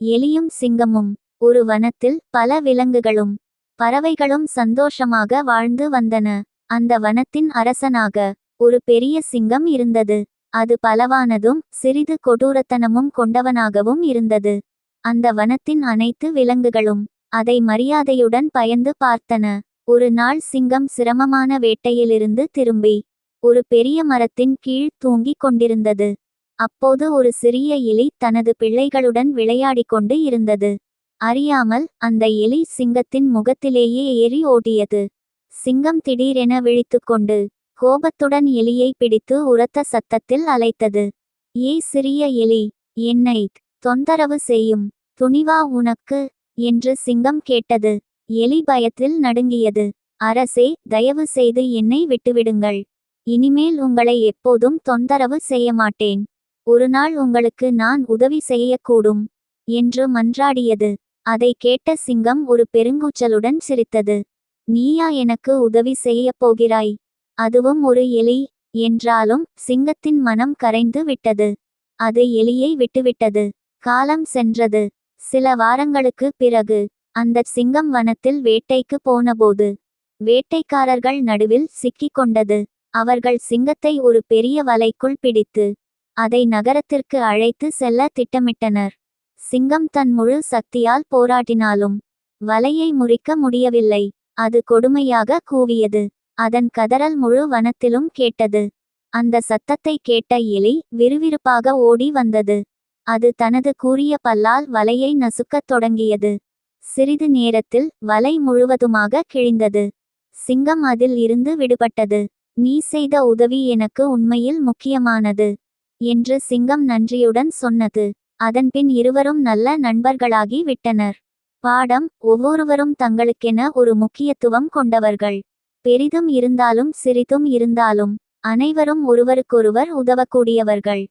எலியும் சிங்கமும் ஒரு வனத்தில் பல விலங்குகளும் பறவைகளும் சந்தோஷமாக வாழ்ந்து வந்தன. அந்த வனத்தின் அரசனாக ஒரு பெரிய சிங்கம் இருந்தது. அது பலவானதும் சிறிது கொடூரத்தனமும் கொண்டவனாகவும் இருந்தது. அந்த வனத்தின் அனைத்து விலங்குகளும் அதை மரியாதையுடன் பயந்து பார்த்தன. ஒரு நாள் சிங்கம் சிரமமான வேட்டையிலிருந்து திரும்பி ஒரு பெரிய மரத்தின் கீழ் தூங்கிக் கொண்டிருந்தது. அப்போது ஒரு சிறிய எலி தனது பிள்ளைகளுடன் விளையாடிக் கொண்டு இருந்தது. அறியாமல் அந்த எலி சிங்கத்தின் முகத்திலேயே ஏறி ஓடியது. சிங்கம் திடீரென விழித்துக்கொண்டு கோபத்துடன் எலியை பிடித்து உரத்த சத்தத்தில் அலைத்தது ஏ சிறிய எலி என்னை தொந்தரவு செய்யும். துணிவா உனக்கு என்று சிங்கம் கேட்டது. எலி பயத்தில் நடுங்கியது. அரசே தயவு செய்து என்னை விட்டுவிடுங்கள். இனிமேல் உங்களை எப்போதும் தொந்தரவு செய்ய மாட்டேன் ஒரு நாள் உங்களுக்கு நான் உதவி செய்யக்கூடும் என்று மன்றாடியது. அதை கேட்ட சிங்கம் ஒரு பெருங்கூச்சலுடன் சிரித்தது. நீயா எனக்கு உதவி செய்யப் போகிறாய். அதுவும் ஒரு எலி என்றாலும் சிங்கத்தின் மனம் கரைந்து விட்டது. அது எலியை விட்டுவிட்டது. காலம் சென்றது. சில வாரங்களுக்கு பிறகு அந்தச் சிங்கம் வனத்தில் வேட்டைக்கு போனபோது வேட்டைக்காரர்கள் நடுவில் சிக்கிக் கொண்டது. அவர்கள் சிங்கத்தை ஒரு பெரிய வலைக்குள் பிடித்து அதை நகரத்திற்கு அழைத்து செல்ல திட்டமிட்டனர். சிங்கம் தன் முழு சக்தியால் போராடினாலும் வலையை முறிக்க முடியவில்லை. அது கொடுமையாக கூவியது. அதன் கதறல் முழு வனத்திலும் கேட்டது. அந்த சத்தத்தை கேட்ட எலி விறுவிறுப்பாக ஓடி வந்தது. அது தனது கூறிய பல்லால் வலையை நசுக்கத் தொடங்கியது. சிறிது நேரத்தில் வலை முழுவதுமாக கிழிந்தது. சிங்கம் அதில் இருந்து விடுபட்டது. நீ செய்த உதவி எனக்கு உண்மையில் முக்கியமானது. என்று சிங்கம் நன்றியுடன் சொன்னது. அதன்பின் இருவரும் நல்ல நண்பர்களாகி விட்டனர். பாடம் ஒவ்வொருவரும் தங்களுக்கென ஒரு முக்கியத்துவம் கொண்டவர்கள். பெரிதும் இருந்தாலும் சிறிதும் இருந்தாலும் அனைவரும் ஒருவருக்கொருவர் உதவக்கூடியவர்கள்.